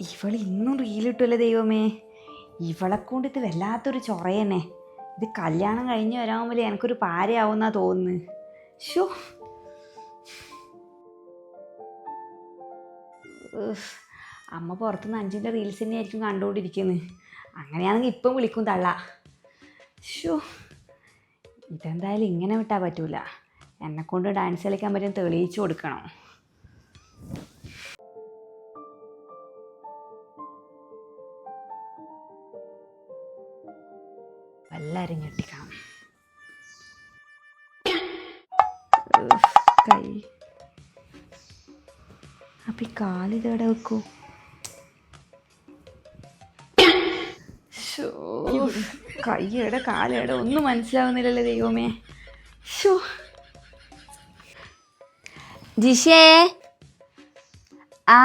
ഇവൾ ഇന്നും റീലിട്ടല്ലേ ദൈവമേ? ഇവളെ കൊണ്ട് ഇത് വല്ലാത്തൊരു ചൊറയന്നെ. ഇത് കല്യാണം കഴിഞ്ഞ് വരാമല്ലേ എനിക്കൊരു പാരയാവുന്നാ തോന്നുന്നു. ഷോ അമ്മ പുറത്തുനിന്ന് അഞ്ചിന്റെ റീൽസ് തന്നെയായിരിക്കും കണ്ടുകൊണ്ടിരിക്കുന്നത് അങ്ങനെയാണെങ്കിൽ ഇപ്പം വിളിക്കും തള്ള. ഷോ ഇതെന്തായാലും ഇങ്ങനെ വിട്ടാൽ പറ്റൂല. എന്നെക്കൊണ്ട് ഡാൻസ് കളിക്കാൻ പറ്റും തെളിയിച്ചു കൊടുക്കണം. എല്ലാവരും ഞെട്ടിക്കണം കൈ. അപ്പൊ ഈ കാൽ വെക്കൂ? ശോ, കൈയുടെ കാലയുടെ ഒന്നും മനസ്സിലാവുന്നില്ലല്ലോ ദൈവമേ. ഷോ ജിഷേ. ആ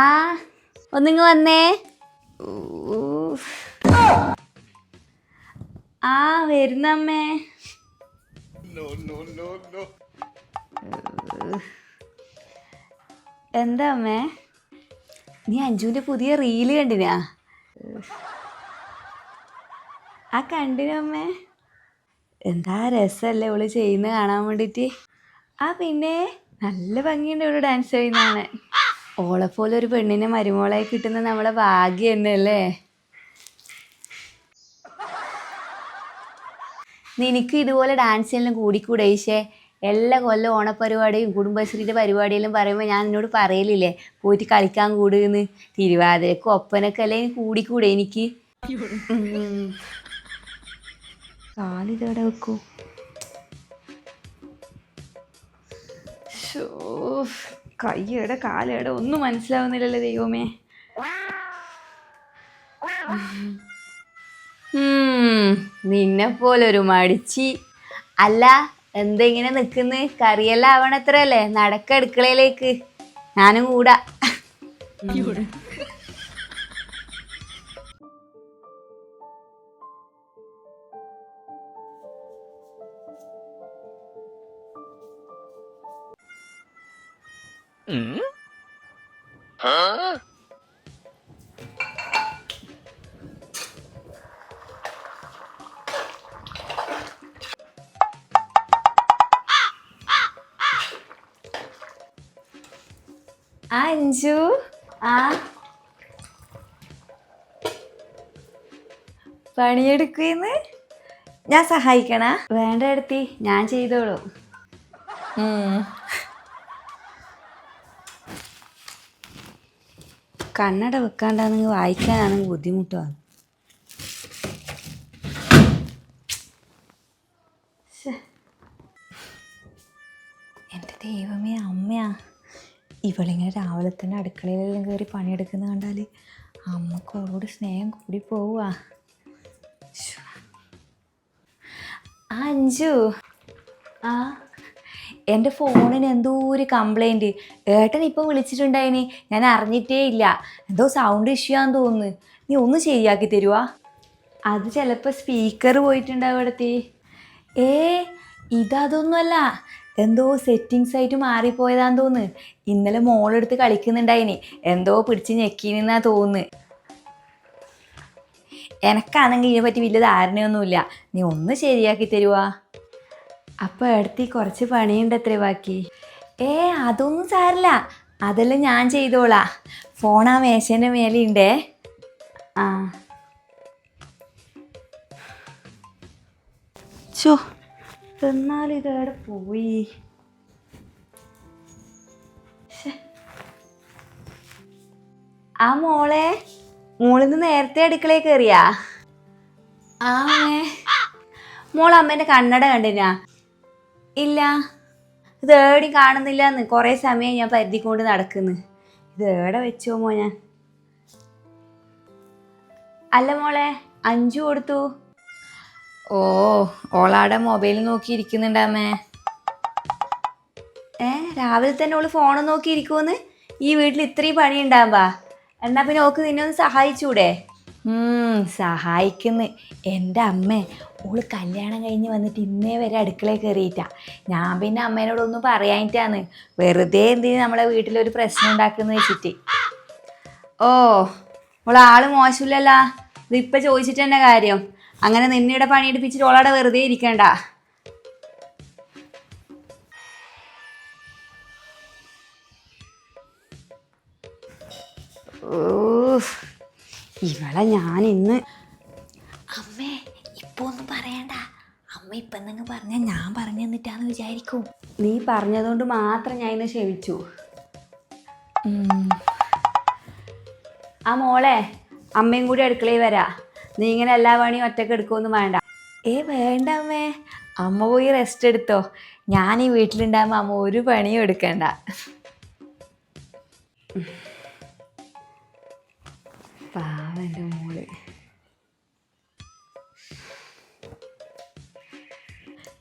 ഒന്നിങ്ങ് വന്നേ. ഊഫ്. ആ വരുന്നമ്മേ. എന്താ അമ്മേ? നീ അഞ്ജുവിന്റെ പുതിയ റീൽ കണ്ടിനാ? ആ കണ്ടിനമ്മേ എന്താ രസമല്ലേ ഇവൾ ചെയ്യുന്ന കാണാൻ വേണ്ടിയിട്ട്. ആ പിന്നെ നല്ല ഭംഗിയുണ്ട് ഇവൾ ഡാൻസ് ചെയ്യുന്നതാണ്. ഓളെപ്പോലെ ഒരു പെണ്ണിനെ മരുമോളായി കിട്ടുന്ന നമ്മളെ ഭാഗ്യം തന്നെയല്ലേ? നിനക്ക് ഇതുപോലെ ഡാൻസ് എല്ലാം കൂടിക്കൂടെ ഈശേ? എല്ലാ കൊല്ലം ഓണപ്പരിപാടിയും കുടുംബശ്രീയുടെ പരിപാടിയെല്ലാം പറയുമ്പോൾ ഞാൻ എന്നോട് പറയലില്ലേ പോയിട്ട് കളിക്കാൻ കൂടുന്ന്. തിരുവാതിരക്കും ഒപ്പനൊക്കെ അല്ലേ കൂടിക്കൂടെ എനിക്ക്? ഉം. കാലിതേടെ വെക്കൂ കയ്യേടെ കാലേടെ ഒന്നും മനസ്സിലാവുന്നില്ലല്ലോ ദൈവമേ. നിന്നെ പോലൊരു മടിച്ചി. അല്ല എന്തെങ്ങനെ ഇങ്ങനെ കറിയെല്ലാം കറിയെല്ലാം ആവണത്രല്ലേ നടക്ക അടുക്കളയിലേക്ക് ഞാനും കൂടാ. ആ അഞ്ചു ആ. പണിയെടുക്കുന്ന്? ഞാൻ സഹായിക്കണ? വേണ്ട എടുത്തി ഞാൻ ചെയ്തോളൂ. കണ്ണട വെക്കാണ്ടാണെങ്കിൽ വായിക്കാനാണെങ്കിൽ ബുദ്ധിമുട്ടാണ് എന്റെ ദൈവമേ അമ്മയാ. ഇവളിങ്ങനെ രാവിലെ തന്നെ അടുക്കളയിലെല്ലാം കയറി പണിയെടുക്കുന്നത് കണ്ടാൽ അമ്മയ്ക്ക് അവളോട് സ്നേഹം കൂടി പോവാ അഞ്ജു ആ അഞ്ചു ആ എന്റെ ഫോണിന് എന്തോ ഒരു കംപ്ലൈന്റ്. ഏട്ടൻ ഇപ്പോൾ വിളിച്ചിട്ടുണ്ടായിന്. ഞാൻ അറിഞ്ഞിട്ടേ ഇല്ല. എന്തോ സൗണ്ട് ഇഷ്യൂ ആണെന്ന് തോന്നുന്നു. നീ ഒന്ന് ശരിയാക്കി തരുവാ. അത് ചിലപ്പോൾ സ്പീക്കർ പോയിട്ടുണ്ടാവും ഇവിടത്തെ. ഏ ഇതതൊന്നുമല്ല. എന്തോ സെറ്റിങ്സ് ആയിട്ട് മാറിപ്പോയതാന്ന് തോന്നുന്നു ഇന്നലെ മോളെടുത്ത് കളിക്കുന്നുണ്ടായിനി. എന്തോ പിടിച്ച് ഞെക്കിന്നാ തോന്നുന്നു എനക്കാണെങ്കിൽ ഇതിനെപ്പറ്റി വലിയ ധാരണയൊന്നുമില്ല നീ ഒന്ന് ശരിയാക്കി തരുവാ. അപ്പോൾ എടുത്തി കുറച്ച് പണിയുണ്ട് എത്ര ബാക്കി. ഏ അതൊന്നും സാരില്ല. അതെല്ലാം ഞാൻ ചെയ്തോളാ. ഫോൺ ആ മേശേന്റെ മേലെ ഉണ്ടേ ആ. ചോ എന്നാലും ഇതേടെ പോയി. ആ മോളെ മോളിന്ന് നേരത്തെ അടുക്കളയിൽ കയറിയാ ആ അമ്മേ മോൾ അമ്മേന്റെ കണ്ണട കണ്ടിനാ? ഇല്ല. ഇത് ഏടി കാണുന്നില്ല എന്ന് കുറേ സമയം ഞാൻ പരുതിക്കൊണ്ട് നടക്കുന്നു. ഇത് ഏടെ വെച്ചോ മോ ഞാൻ അല്ല മോളെ അഞ്ചു കൊടുത്തു. ഓ ഓളാടെ മൊബൈൽ നോക്കി ഇരിക്കുന്നുണ്ടമ്മേ ഏ രാവിലെ തന്നെ ഓൾ ഫോൺ നോക്കി ഇരിക്കുമെന്ന് ഈ വീട്ടിൽ ഇത്രയും പണി ഉണ്ടാവുമ്പാ എന്നാ പിന്നെ ഓക്ക് നിന്നെ ഒന്ന് സഹായിച്ചൂടെ? സഹായിക്കുന്നു. എന്റെ അമ്മ ഓൾ കല്യാണം കഴിഞ്ഞ് വന്നിട്ട് ഇന്നേ വരെ അടുക്കളയിൽ കയറിയിട്ടാ ഞാൻ പിന്നെ അമ്മേനോടൊന്നും പറയാനിട്ടാണ് വെറുതെ എന്തിനു നമ്മളെ വീട്ടിലൊരു പ്രശ്നം ഉണ്ടാക്കുന്ന വെച്ചിട്ട്. ഓ ഓളെ ആൾ ഇതിപ്പോൾ ഇതിപ്പൊ ചോദിച്ചിട്ട് തന്നെ കാര്യം? അങ്ങനെ നിന്നിടെ പണിയെടുപ്പിച്ചിട്ട് ഓളാടെ വെറുതെ ഇരിക്കണ്ട. ഇവളെ ഞാൻ ഇന്ന് അമ്മേ ഇപ്പൊ ഒന്നും പറയണ്ട. അമ്മ ഇപ്പൊ എന്തെങ്കിലും പറഞ്ഞാൽ ഞാൻ പറഞ്ഞു തന്നിട്ടാന്ന് വിചാരിക്കും. നീ പറഞ്ഞതുകൊണ്ട് മാത്രം ഞാൻ ഇന്ന് ക്ഷമിച്ചു. ആ മോളെ അമ്മയും കൂടി അടുക്കളയിൽ വരാ. നീ ഇങ്ങനെ എല്ലാ പണിയും ഒറ്റയ്ക്ക് എടുക്കുമൊന്നും വേണ്ട. ഏ വേണ്ട അമ്മേ. അമ്മ പോയി റെസ്റ്റ് എടുത്തോ. ഞാൻ ഈ വീട്ടിലുണ്ടാകുമ്പോൾ അമ്മ ഒരു പണിയും എടുക്കണ്ട. പാവന്റെ മോൾ.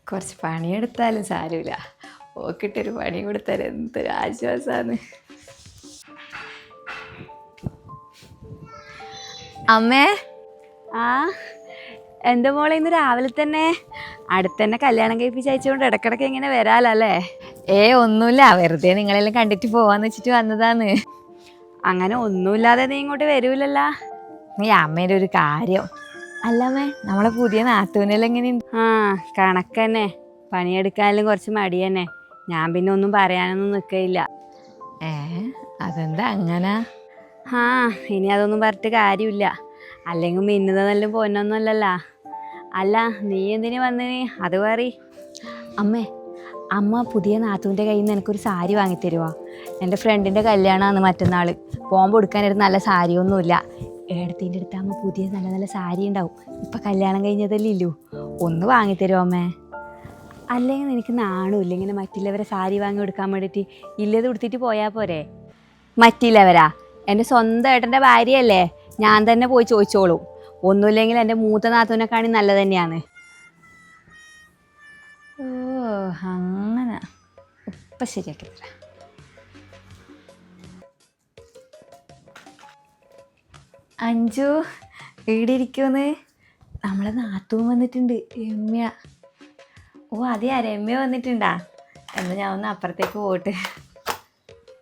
കുറച്ച് പണിയെടുത്താലും സാരമില്ല. ഓക്കിട്ടൊരു പണി കൊടുത്താൽ എന്തൊരു ആശ്വാസമാണ് അമ്മേ ആ എന്റെ മോളെ ഇന്ന് രാവിലെ തന്നെ അടുത്ത് തന്നെ കല്യാണം കഴിപ്പിച്ച് അയച്ചുകൊണ്ട് ഇടക്കിടക്ക് ഇങ്ങനെ വരാലല്ലേ? ഏ ഒന്നുമില്ല. വെറുതെ നിങ്ങളെല്ലാം കണ്ടിട്ട് പോവാന്ന് വെച്ചിട്ട് വന്നതാന്ന് അങ്ങനെ ഒന്നുമില്ലാതെ നീ ഇങ്ങോട്ട് വരൂലല്ല? നീ അമ്മേന്റെ ഒരു കാര്യം. അല്ലമ്മേ നമ്മളെ പുതിയ നാത്തൂനെല്ലാം എങ്ങനെയുണ്ട് ആ കണക്കന്നെ പണിയെടുക്കാനും കുറച്ച് മടി തന്നെ. ഞാൻ പിന്നെ ഒന്നും പറയാനൊന്നും നിൽക്കയില്ല ഏ അതെന്താ അങ്ങനെ? ആ ഇനി അതൊന്നും പറഞ്ഞിട്ട് കാര്യമില്ല. അല്ലെങ്കിൽ നല്ല പൊന്നൊന്നുമല്ലല്ല. അല്ല നീ എന്തിനു വന്നിനി അത് പറ അമ്മേ അമ്മ പുതിയ നാത്തൂന്റെ കയ്യിൽ നിന്ന് എനിക്കൊരു സാരി വാങ്ങിത്തരുമോ എന്റെ ഫ്രണ്ടിന്റെ കല്യാണമാണ് മറ്റന്നാൾ. പോകുമ്പോൾ എടുക്കാനായിട്ട് നല്ല സാരിയൊന്നുമില്ല. ഏടത്തിന്റെ അടുത്താകുമ്പോൾ പുതിയ നല്ല നല്ല സാരി ഉണ്ടാവും. ഇപ്പം കല്യാണം കഴിഞ്ഞതല്ലേ ഇല്ലു. ഒന്ന് വാങ്ങിത്തരുമോ അമ്മേ? അല്ലെങ്കിൽ എനിക്ക് നാണു ഇങ്ങനെ മറ്റുള്ളവരെ സാരി വാങ്ങി കൊടുക്കാൻ വേണ്ടിയിട്ട് ഇല്ലത് കൊടുത്തിട്ട് പോയാൽ പോരെ. മറ്റുള്ളവരാ എന്റെ സ്വന്തം ഏട്ടന്റെ ഭാര്യയല്ലേ? ഞാൻ തന്നെ പോയി ചോദിച്ചോളൂ. ഒന്നുമില്ലെങ്കിൽ എന്റെ മൂത്ത നാത്തൂനെ കാണി നല്ലത് തന്നെയാണ്. ഓ അങ്ങനെ. ഇപ്പം ശരിയാക്കി തരാം. അഞ്ചു ഇവിടെ ഇരിക്കുമെന്ന് നമ്മളെ നാത്തൂൻ വന്നിട്ടുണ്ട് രമ്യ. ഓ അതെയാ രമ്യ വന്നിട്ടുണ്ടാ. എന്നാൽ ഞാൻ ഒന്ന് അപ്പുറത്തേക്ക് പോട്ടെ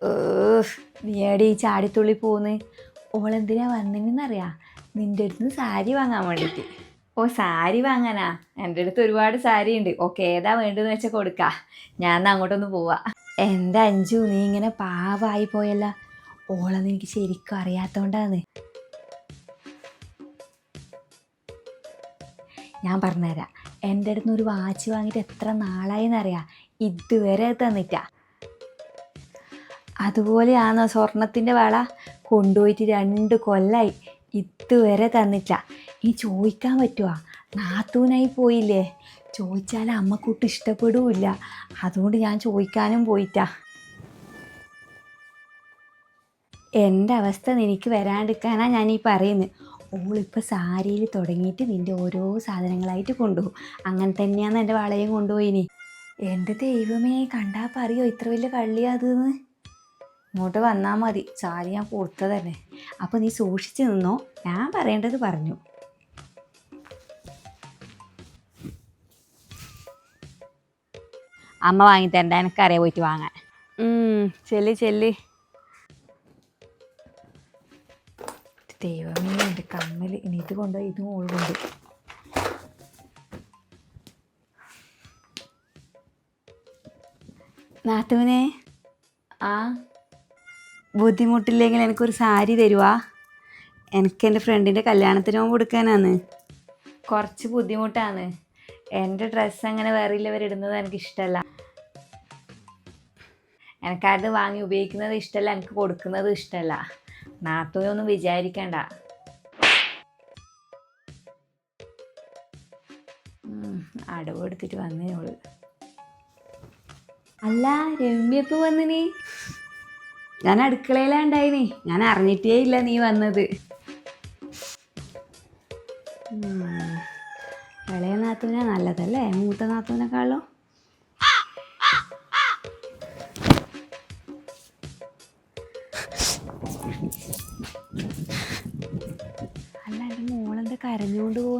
ഓ നീ എവിടെ ഈ ചാടിത്തുള്ളി പോന്ന് ഓളെന്തിനാ വന്നിനെന്നറിയാ? നിന്റെ അടുത്ത് സാരി വാങ്ങാൻ വേണ്ടിയിട്ട് ഓ സാരി വാങ്ങാനാ? എന്റെ അടുത്ത് ഒരുപാട് സാരി ഉണ്ട് ഓക്കെ ഏതാ വേണ്ടതെന്ന് വെച്ചാൽ കൊടുക്കാം. ഞാൻ അങ്ങോട്ടൊന്ന് പോവാ. എന്താ അഞ്ചു നീ ഇങ്ങനെ പാവായി പോയല്ല? ഓളെന്ന് എനിക്ക് ശരിക്കും അറിയാത്തോണ്ടാന്ന്. ഞാൻ പറഞ്ഞുതരാം. എന്റെ അടുത്ത് ഒരു വാച്ച് വാങ്ങിയിട്ട് എത്ര നാളായെന്നറിയാം? ഇതുവരെ തന്നിട്ടാ. അതുപോലെയാണോ സ്വർണത്തിന്റെ വള? കൊണ്ടുപോയിട്ട് രണ്ട് കൊല്ലായി. ഇതുവരെ തന്നിട്ടില്ല. ഇനി ചോദിക്കാൻ പറ്റുമോ നാത്തൂനായി പോയില്ലേ? ചോദിച്ചാൽ അമ്മക്കൂട്ട് ഇഷ്ടപ്പെടൂല്ല അതുകൊണ്ട് ഞാൻ ചോദിക്കാനും പോയിട്ടാ. എന്റെ അവസ്ഥ നിനക്ക് വരാണ്ടിരിക്കാനാ ഞാൻ ഈ പറയുന്നത് ഓളിപ്പോൾ സാരിയിൽ തുടങ്ങിയിട്ട് നിന്റെ ഓരോ സാധനങ്ങളായിട്ട് കൊണ്ടുപോകും. അങ്ങനെ തന്നെയാണ് എന്റെ വളയും കൊണ്ടുപോയിനി. എന്റെ ദൈവമേ കണ്ടാൽ പറയോ? ഇത്ര വലിയ കള്ളിയാതെന്ന് ഇങ്ങോട്ട് വന്നാൽ മതി. സാരി ഞാൻ കൊടുത്തതല്ലേ. അപ്പോൾ നീ സൂക്ഷിച്ച് നിന്നോ. ഞാൻ പറയേണ്ടത് പറഞ്ഞു. അമ്മ വാങ്ങി തരണ്ട. എനിക്കറിയാം പോയിട്ട് വാങ്ങാൻ. ചെല്ലി ചെല്ലി. ദൈവമേ എന്റെ കമ്മൽ ഇനി ഇത് കൊണ്ടുപോയി ഇത് മോളുകൊണ്ട് നാത്തുവിനെ? ആ? ബുദ്ധിമുട്ടില്ലെങ്കിൽ എനിക്കൊരു സാരി തരുവാ. എനിക്ക് എന്റെ ഫ്രണ്ടിന്റെ കല്യാണത്തിന് പോകാൻ കൊടുക്കാനാണ് കുറച്ച് ബുദ്ധിമുട്ടാണ് എന്റെ ഡ്രസ്സ് അങ്ങനെ വേറെ ഇടുന്നത് എനിക്ക് ഇഷ്ടമല്ല എനിക്കത് വാങ്ങി ഉപയോഗിക്കുന്നത് ഇഷ്ടമല്ല എനിക്ക് കൊടുക്കുന്നത് ഇഷ്ടമല്ല നാത്തൂനൊന്നും വിചാരിക്കണ്ട. അടവ് എടുത്തിട്ട് വന്നേനോൾ അല്ല രമ്യപ്പ് വന്നിനി. ഞാൻ അടുക്കളയിലാണ്ടായിനി ഞാൻ അറിഞ്ഞിട്ടേ ഇല്ല നീ വന്നത്. ഇളയ നാത്തൂന നല്ലതല്ലേ? മൂത്ത നാത്തൂനെക്കാളും? അല്ല എന്റെ മോളെന്താ കരഞ്ഞുകൊണ്ട് പോകുന്നു